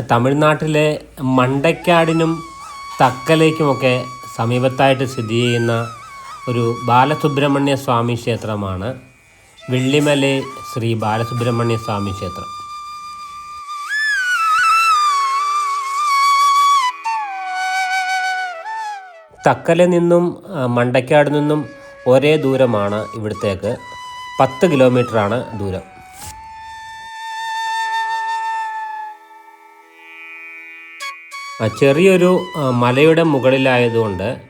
തമിഴ്നാട്ടിലെ മണ്ടയ്ക്കാടിനും തക്കലേക്കുമൊക്കെ സമീപത്തായിട്ട് സ്ഥിതി ചെയ്യുന്ന ഒരു ബാലസുബ്രഹ്മണ്യ സ്വാമി ക്ഷേത്രമാണ് വെള്ളിമല ശ്രീ ബാലസുബ്രഹ്മണ്യ സ്വാമി ക്ഷേത്രം. തക്കല നിന്നും മണ്ടക്കാട് നിന്നും ഒരേ ദൂരമാണ് ഇവിടത്തേക്ക്. പത്ത് കിലോമീറ്ററാണ് ദൂരം. ചെറിയൊരു മലയുടെ മുകളിലായതുകൊണ്ട്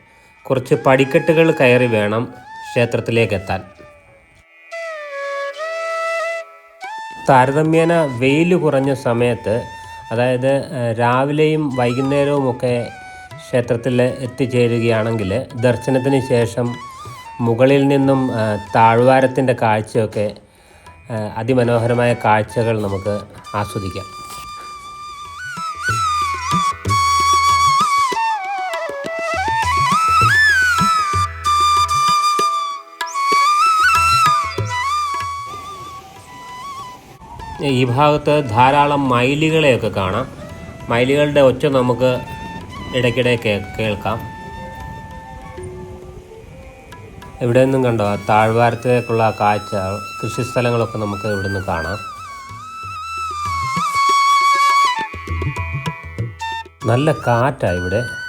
കുറച്ച് പടിക്കെട്ടുകൾ കയറി വേണം ക്ഷേത്രത്തിലേക്ക് എത്താൻ താരതമ്യേന വെയിൽ കുറഞ്ഞ സമയത്ത് അതായത് രാവിലെയും വൈകുന്നേരവും ഒക്കെ ക്ഷേത്രത്തിൽ എത്തിച്ചേരുകയാണെങ്കിൽ ദർശനത്തിന് ശേഷം മുകളിൽ നിന്നും താഴ്വാരത്തിന്റെ കാഴ്ചയൊക്കെ അതിമനോഹരമായ കാഴ്ചകൾ നമുക്ക് ആസ്വദിക്കാം. ഈ ഭാഗത്ത് ധാരാളം മയിലുകളെയൊക്കെ കാണാം. മയിലുകളുടെ ഒച്ച നമുക്ക് ഇടയ്ക്കിടെ കേൾക്കാം. ഇവിടെ നിന്നും കണ്ടോ? താഴ്വാരത്തേക്കുള്ള കാഴ്ച കൃഷിസ്ഥലങ്ങളൊക്കെ നമുക്ക് ഇവിടെ നിന്ന് കാണാം. നല്ല കാറ്റാണ് ഇവിടെ.